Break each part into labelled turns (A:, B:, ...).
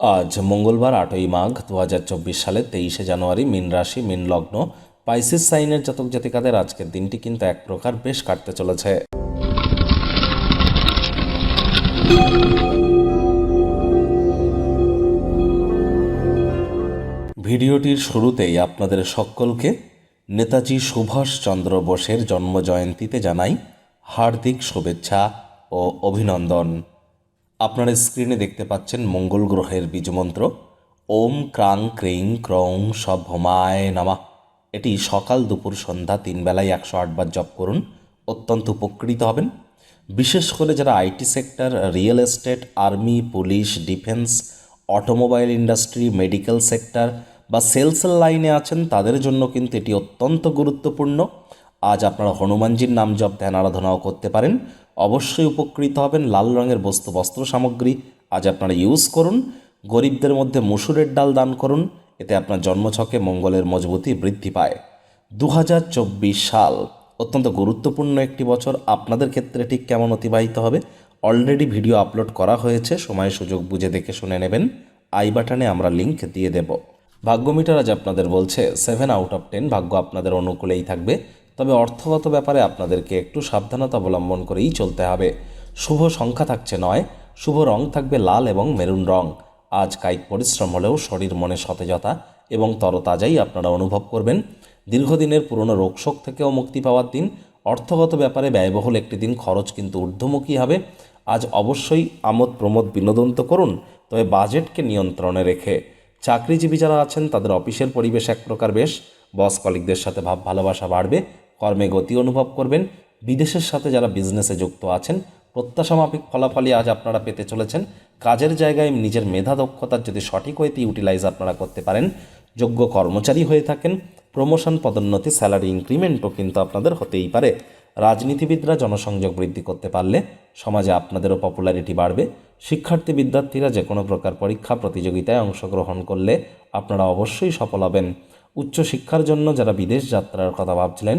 A: আজ মঙ্গলবার, আটই মাঘ দু হাজার চব্বিশ সালের তেইশে জানুয়ারি মিন রাশি, মিন লগ্ন, পাইসিস সাইনের জাতক জাতিকাদের আজকের দিনটি কিন্তু এক প্রকার বেশ কাটতে চলেছে। ভিডিওটির শুরুতেই আপনাদের সকলকে নেতাজি সুভাষচন্দ্র বোসের জন্মজয়ন্তীতে জানাই হার্দিক শুভেচ্ছা ও অভিনন্দন। আপনারা স্ক্রিনে দেখতে পাচ্ছেন মঙ্গল গ্রহের বীজমন্ত্র। ওম ক্রাং ক্রিং ক্রং সব হোমায় নামা। এটি সকাল দুপুর সন্ধ্যা তিন বেলায় একশো আটবার জপ করুন, অত্যন্ত উপকৃত হবেন। বিশেষ করে যারা IT sector, real estate, army, police, defence, automobile industry, medical sector বা সেলসের লাইনে আছেন, তাদের জন্য কিন্তু এটি অত্যন্ত গুরুত্বপূর্ণ। আজ আপনারা হনুমানজির নাম জপ, ধ্যান, আরাধনাও করতে পারেন। অবশ্যই উপকৃত হবেন লাল রঙের বস্তু বস্ত্র সামগ্রী। আজ আপনারা ইউজ করুন, গরিবদের মধ্যে মুসুরের ডাল দান করুন, এতে আপনার জন্মছকে মঙ্গলের মজবুতি বৃদ্ধি পায়। দু হাজার চব্বিশ সাল, অত্যন্ত গুরুত্বপূর্ণ একটি বছর। আপনাদের ক্ষেত্রে ঠিক কেমন অতিবাহিত হবে? অলরেডি ভিডিও আপলোড করা হয়েছে সময় সুযোগ বুঝে দেখে শুনে নেবেন। আই বাটনে আমরা লিংক দিয়ে দেব। ভাগ্যমিটার আজ আপনাদের বলছে সেভেন আউট অফ টেন ভাগ্য আপনাদের অনুকূলেই থাকবে। তবে অর্থগত ব্যাপারে আপনাদেরকে একটু সাবধানতা অবলম্বন করেই চলতে হবে। শুভ সংখ্যা থাকছে নয়, শুভ রং থাকবে লাল এবং মেরুন রং। আজ কায়িক পরিশ্রম হলেও শরীর মনে সতেজতা এবং তরতাজাই আপনারা অনুভব করবেন। দীর্ঘদিনের পুরনো রোগশোক থেকেও মুক্তি পাওয়ার দিন, অর্থগত ব্যাপারে ব্যয়বহুল একটি দিন খরচ কিন্তু ঊর্ধ্বমুখী হবে। আজ অবশ্যই আমোদ প্রমোদ বিনোদন তো করুন, তবে বাজেটকে নিয়ন্ত্রণে রেখে। চাকরিজীবী যারা আছেন, তাদের অফিসের পরিবেশ এক প্রকার বেশ। বস কলিকদের সাথে ভাব ভালোবাসা বাড়বে কর্মে গতি অনুভব করবেন। বিদেশের সাথে যারা বিজনেসে যুক্ত আছেন প্রত্যাশা মাফিক ফলাফলই আজ আপনারা পেতে চলেছেন। কাজের জায়গায় নিজের মেধা দক্ষতার যদি সঠিক ওয়েতে ইউটিলাইজ আপনারা করতে পারেন, যোগ্য কর্মচারী হয়ে থাকেন প্রমোশন পদোন্নতি স্যালারি ইনক্রিমেন্টও কিন্তু আপনাদের হতেই পারে। রাজনীতিবিদরা জনসংযোগ বৃদ্ধি করতে পারলে সমাজে আপনাদেরও পপুলারিটি বাড়বে। শিক্ষার্থী, বিদ্যার্থীরা যে কোনো প্রকার পরীক্ষা, প্রতিযোগিতায় অংশগ্রহণ করলে আপনারা অবশ্যই সফল হবেন। উচ্চশিক্ষার জন্য যারা বিদেশ যাত্রার কথা ভাবছিলেন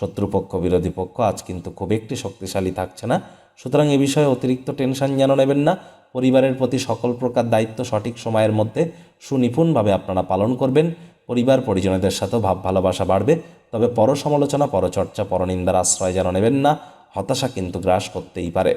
A: শত্রুপক্ষ, বিরোধী পক্ষ, আজ কিন্তু খুব একটি শক্তিশালী থাকছে না। সুতরাং এ বিষয়ে অতিরিক্ত টেনশন যেন নেবেন না। পরিবারের প্রতি সকল প্রকার দায়িত্ব সঠিক সময়ের মধ্যে সুনিপুণভাবে আপনারা পালন করবেন। পরিবার, পরিজনদের সাথেও ভাব ভালোবাসা বাড়বে। তবে পর সমালোচনা পরচর্চা, পরনিন্দার আশ্রয় যেন নেবেন না। হতাশা কিন্তু গ্রাস করতেই পারে।